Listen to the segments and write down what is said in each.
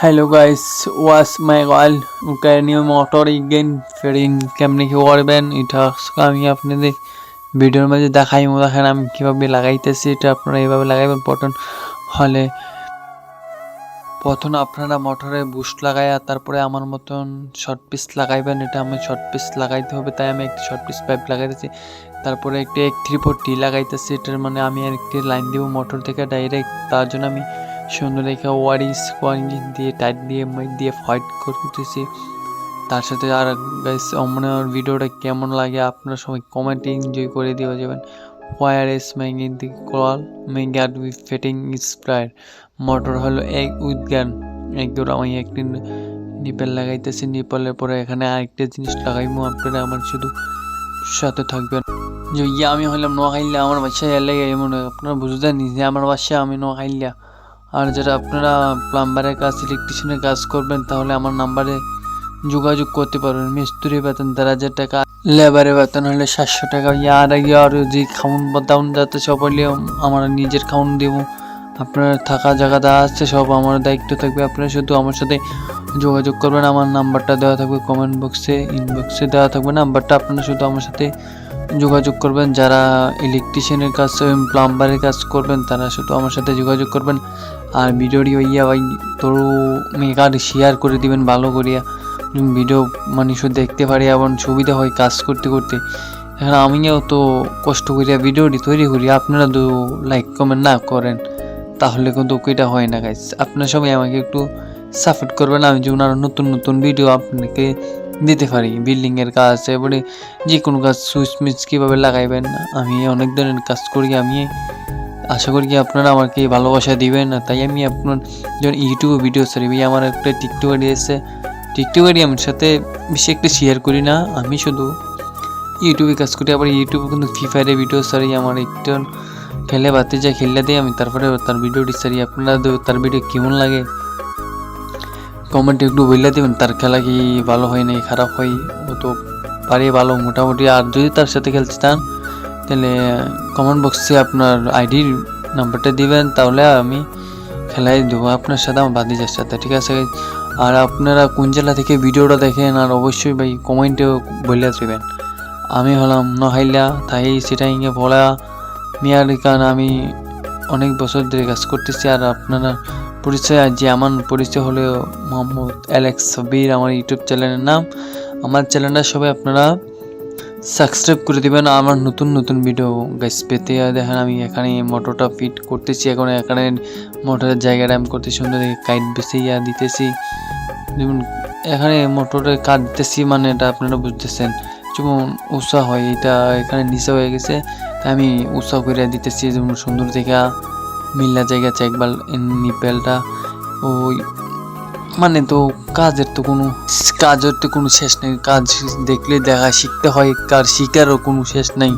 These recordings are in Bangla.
হ্যালো গাইস ওয়াস মাই অয়েল নিউ মোটর ইগেন ফেরিং কেমনি কি করবেন? এটা আমি আপনাদের ভিডিওর মাঝে দেখাই দেখেন, আমি কীভাবে লাগাইতেছি, এটা আপনারা এইভাবে লাগাইবেন। পটন হলে, প্রথম আপনারা মোটরে বুস্ট লাগাইয়া তারপরে আমার মতন শর্ট পিস লাগাইবেন। এটা আমি শর্ট পিস লাগাইতে হবে, তাই আমি একটি শর্ট পিস পাইপ লাগাইতেছি। তারপরে একটি এক থ্রি ফোর টি লাগাইতেছি। এটার মানে আমি একটি লাইন দিব মোটর থেকে ডাইরেক্ট তার জন্য আমি সুন্দর রেখে ওয়ারিস কোয়ারিং দিয়ে টাইট দিয়ে মাইট দিয়ে ফাইট করতেছি তার সাথে আর গাইস আমার ভিডিওটা কেমন লাগে আপনারা সবাই কমেন্টে এনজয় করে দিয়ে যাবেন। ওয়ারএস ম্যাঙ্গিন থেকে কল ম্যাঙ্গার উইথ ফিটিং স্প্রায়ার মোটর হলো এক উইথ গান এক দুটো আমি একটি নিপেল লাগাইতেছি নিপলের পরে এখানে আরেকটা জিনিস লাগাইবো আপনারা, আমার শুধু সাথে থাকবেন। যে ইয়ে আমি হলাম নোয়াখাইলা আমার বাসায় এলে এমন আপনারা বুঝতেন যে আমার বাসায় আমি নোয়াখাইলা আর যারা আপনারা প্লাম্বারের কাজ ইলেকট্রিশিয়ানের কাজ করবেন, তাহলে আমার নাম্বারে যোগাযোগ করতে পারবেন। মিস্ত্রি বেতন দেড় হাজার টাকা লেবারের বেতন হলে সাতশো টাকা। ইয়ার আগে আর যে খাউন দাউন যাতে সব হলে আমার নিজের খাউন দেবো। আপনার থাকা, জায়গা দেওয়া আছে, সব আমার দায়িত্ব থাকবে। আপনারা শুধু আমার সাথে যোগাযোগ করবেন, আমার নাম্বারটা দেওয়া থাকবে কমেন্ট বক্সে ইনবক্সে দেওয়া থাকবে। নাম্বারটা আপনারা শুধু আমার সাথে যোগাযোগ করবেন। যারা ইলেকট্রিশিয়ানের কাজ প্লাম্বারের কাজ করবেন, তারা শুধু আমার সাথে যোগাযোগ করবেন। আর ভিডিওটি ইয়া ভাই তোর মেকার শেয়ার করে দিবেন ভালো করিয়া। ভিডিও মানুষ দেখতে পারি এবং সুবিধা হয় কাজ করতে করতে। এখন আমিও তো কষ্ট করিয়া ভিডিওটি তৈরি করি, আপনারা তো লাইক কমেন্ট না করেন, তাহলে কিন্তু ওইটা হয় না গাইজ আপনার সবাই আমাকে একটু সাপোর্ট করবেন, আমি যেমন আরও নতুন নতুন ভিডিও আপনাকে দিতে পারি। বিল্ডিংয়ের কাজ, এবারে যে কোনো কাজ সুইচ মিচ কীভাবে লাগাইবেন, আমি অনেক ধরনের কাজ করি, আমি আশা করি কি আপনারা আমাকে ভালোবাসা দিবেন না তাই আমি আপনার যখন ইউটিউবে ভিডিও ছাড়ি আমার একটা টিকটকারি আছে। টিকটকারি আমার সাথে বেশি একটা শেয়ার করি না, আমি শুধু ইউটিউবে কাজ করি, আবার ইউটিউবে কিন্তু ফ্রি ফায়ারের ভিডিও ছাড়ি, আমার একটু খেলে বাতি যা খেললে দিই আমি তারপরে তার ভিডিওটি ছাড়ি। আপনারা তার ভিডিও কেমন লাগে? কমেন্টে একটু বললে দেবেন, তার খেলা কি ভালো হয় নাই, খারাপ হয়, ও তো পারে ভালো, মোটামুটি। আর যদি তার সাথে খেলতে চান তাহলে কমেন্ট বক্সে আপনার আইডির নাম্বারটা দিবেন, তাহলে আমি খেলাই দেবো আপনার সাথে, আমার বাদিজার সাথে, ঠিক আছে? আর আপনারা কোন জেলা থেকে ভিডিওটা দেখেন, আর অবশ্যই ভাই কমেন্টেও বলে দেবেন। আমি হলাম নহাইলা, তাই সেটাইঙ্গে বলা মিয়ার কারণ আমি অনেক বছর ধরে কাজ করতেছি, আর আপনারা পরিচয় যে আমার পরিচয় হলো মোহাম্মদ অ্যালেক্স সাবির আমার ইউটিউব চ্যানেলের নাম। আমার চ্যানেলটা সবাই আপনারা সাবস্ক্রাইব করে দিবেন, আমার নতুন নতুন ভিডিও গাইস পেতে দেখেন আমি এখানে মোটরটা ফিট করতেছি, এখন এখানে মোটরের জায়গাটা আমি করতে সুন্দর কাইট বেছে ইয়া দিতেছি। যেমন এখানে মোটরের কাট দিতেছি মানে এটা আপনারা বুঝতেছেন, যেমন উষা হয়, এটা এখানে নিচে হয়ে গেছে আমি উষা করে দিতেছি, যেমন সুন্দর দেখা মিল্লা জায়গা একবার নিপেলটা ওই মানে তো কাজের তো কোনো কাজের তো কোনো শেষ নেই। কাজ দেখলে দেখা শিখতে হয়, কার শিকারও কোনো শেষ নেই।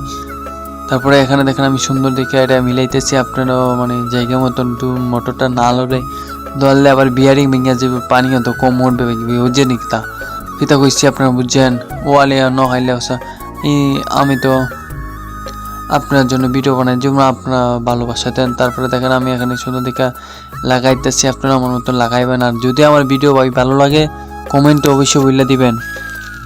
তারপরে এখানে দেখেন আমি সুন্দর দেখে এটা মিলাইতেছি, আপনারাও মানে জায়গা মতন একটু মোটরটা না লড়ে দললে আবার বিয়ারিং ভেঙে যাবে পানি অত কম উঠবে যে নিকতা পিতা কইছি, আপনারা বুঝছেন? ওয়ালে ন হাইলে এই আমি তো আপনার জন্য ভিডিও বানাই যেমন আপনারা ভালোবাসা দেন। তারপরে দেখেন আমি এখানে সুন্দর দেখা লাগাইতেছি, আপনারা আমার মতন লাগাইবেন। আর যদি আমার ভিডিও ভাই ভালো লাগে কমেন্টে অবশ্যই বললে দিবেন।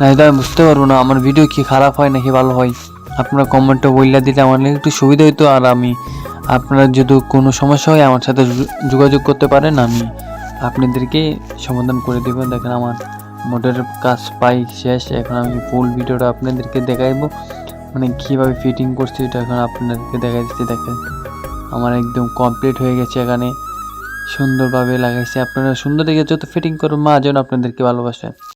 নাই তো আমি বুঝতে পারব না, আমার ভিডিও কি খারাপ হয় নাকি ভালো হয়। আপনারা কমেন্টে বললে দিলে আমার একটু সুবিধা হইতো, আর আমি, আপনারা যদি কোনো সমস্যা হয় আমার সাথে যোগাযোগ করতে পারেন, আমি আপনাদেরকে সমাধান করে দেবো। দেখেন আমার মোটরের কাজ পাই শেষ, এখন আমি ফুল ভিডিওটা আপনাদেরকে দেখাইবো। মানে কীভাবে ফিটিং করছি এটা এখন আপনাদেরকে দেখা দিচ্ছি দেখেন। আমার একদম কমপ্লিট হয়ে গেছে এখানে। সুন্দরভাবে লাগাইছে। আপনারা সুন্দর দেখে যত ফিটিং করুন মা যেন আপনাদেরকে ভালোবাসে।